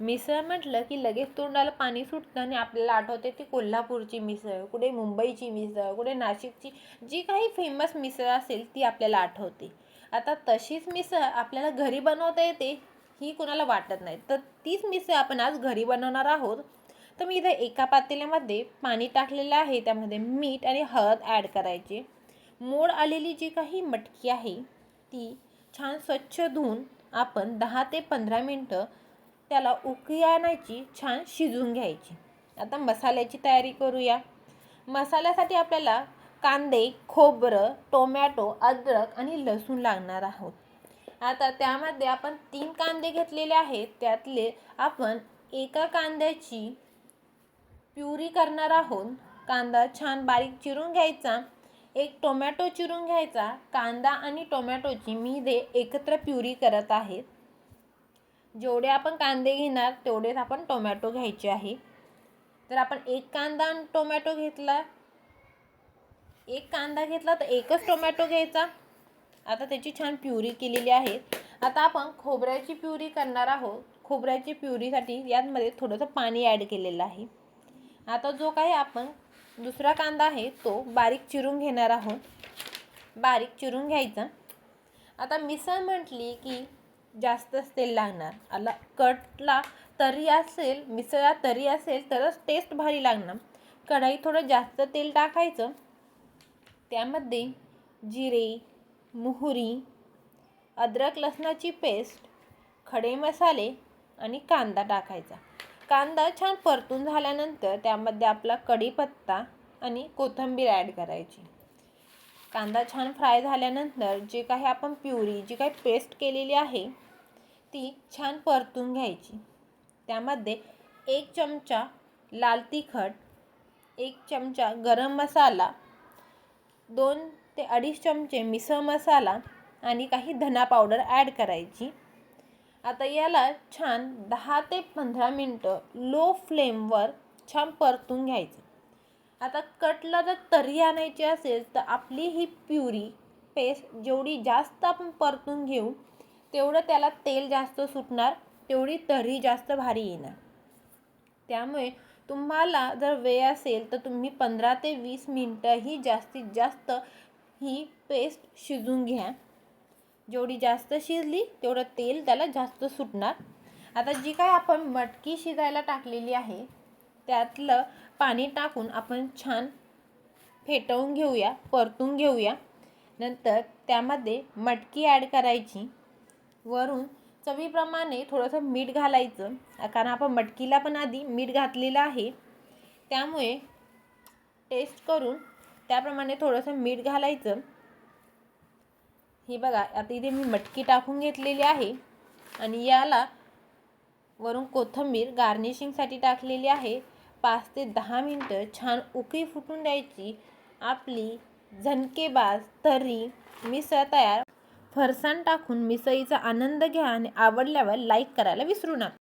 मिसळ म्हटलं की लगेच तोंडाला पाणी सुटतं आणि आपल्याला आठवते ती कोल्हापूरची मिसळ कुठे मुंबईची मिसळ कुठे नाशिकची जी काही फेमस मिसळ असेल ती आपल्याला आठवते. आता तशीच मिसळ आपल्याला घरी बनवता येते ही कोणाला वाटत नाही. तर तीच मिसळ आपण आज घरी बनवणार आहोत. तर मी इथं एका पातेल्यामध्ये पाणी टाकलेलं आहे त्यामध्ये मीठ आणि हळद ॲड करायचे. मोड आलेली जी काही मटकी आहे ती छान स्वच्छ धुवून आपण दहा ते पंधरा मिनटं त्याला उकळी आणायची छान शिजवून घ्यायची. आता मसाल्याची तयारी करूया. मसाल्यासाठी आपल्याला कांदे खोबरं टोमॅटो अद्रक आणि लसूण लागणार आहोत. आता त्यामध्ये आपण तीन कांदे घेतलेले आहेत. त्यातले आपण एका कांद्याची प्युरी करणार आहोत. कांदा छान बारीक चिरून घ्यायचा. एक टोमॅटो चिरून घ्यायचा. कांदा आणि टोमॅटोची मी इथे एकत्र प्युरी करत आहेत जेवढे आपण कांदे घेणार तेवढेच आपण टोमॅटो घ्यायचे आहे. तर आपण एक कांदा आणि टोमॅटो घेतला. एक कांदा घेतला तर एकच टोमॅटो घ्यायचा. आता त्याची छान प्युरी केलेली आहे. आता आपण खोबऱ्याची प्युरी करणार आहोत. खोबऱ्याची प्युरीसाठी यामध्ये थोडंसं पाणी ॲड केलेलं आहे. आता जो काही आपण दुसरा कांदा आहे तो बारीक चिरून घेणार आहोत. बारीक चिरून घ्यायचा. आता मिसळ म्हटली की जास्तच तेल लागणार. आला कटला तरी असेल मिसळा तरी असेल तरच टेस्ट भारी लागणार. कढाई थोडं जास्त तेल टाकायचं. त्यामध्ये जिरे मोहरी अद्रक लसणाची पेस्ट खडे मसाले आणि कांदा टाकायचा. कांदा छान परतून झाल्यानंतर त्यामध्ये आपला कढीपत्ता आणि कोथिंबीर ॲड करायची. कांदा छान फ्राय झाल्यानंतर जे काही आपण प्युरी जी काही पेस्ट केलेली आहे ती छान परतून घ्यायची. त्यामध्ये एक चमचा लाल तिखट एक चमचा गरम मसाला दोन ते अडीच चमचे मिसळ मसाला आणि काही धना पावडर ॲड करायची. आता याला छान दहा ते पंधरा मिनटं लो फ्लेमवर छान परतून घ्यायचं. आता कटला जर तरी आणायची असेल तर आपली ही प्युरी पेस्ट जेवढी जास्त आपण परतून घेऊ तेवढं त्याला तेल जास्त सुटणार तेवढी तरी जास्त भारी येणार. त्यामुळे तुम्हाला जर वेळ असेल तर तुम्ही पंधरा ते वीस मिनटं ही जास्तीत जास्त ही पेस्ट शिजून घ्या. जेवढी जास्त शिजली तेवढं तेल त्याला जास्त सुटणार. आता जी काय आपण मटकी शिजायला टाकलेली आहे त्यातलं पाणी टाकून आपण छान फेटवून घेऊया परतून घेऊया. नंतर त्यामध्ये मटकी ॲड करायची. वरून चवीप्रमाणे थोडंसं मीठ घालायचं. कारण आपण मटकीला पण आधी मीठ घातलेलं आहे. त्यामुळे टेस्ट करून त्याप्रमाणे थोडंसं मीठ घालायचं. हे बघा आता इथे मी मटकी टाकून घेतलेली आहे. आणि याला वरून कोथिंबीर गार्निशिंगसाठी टाकलेली आहे. पाच ते दहा मिनटं छान उकळी फुटून द्यायची. आपली झणकेबाज तर्री मिसळ तयार फरसाण टाकून मिसळीचा आनंद घ्या आणि आवडल्यावर लाईक करायला विसरू नका.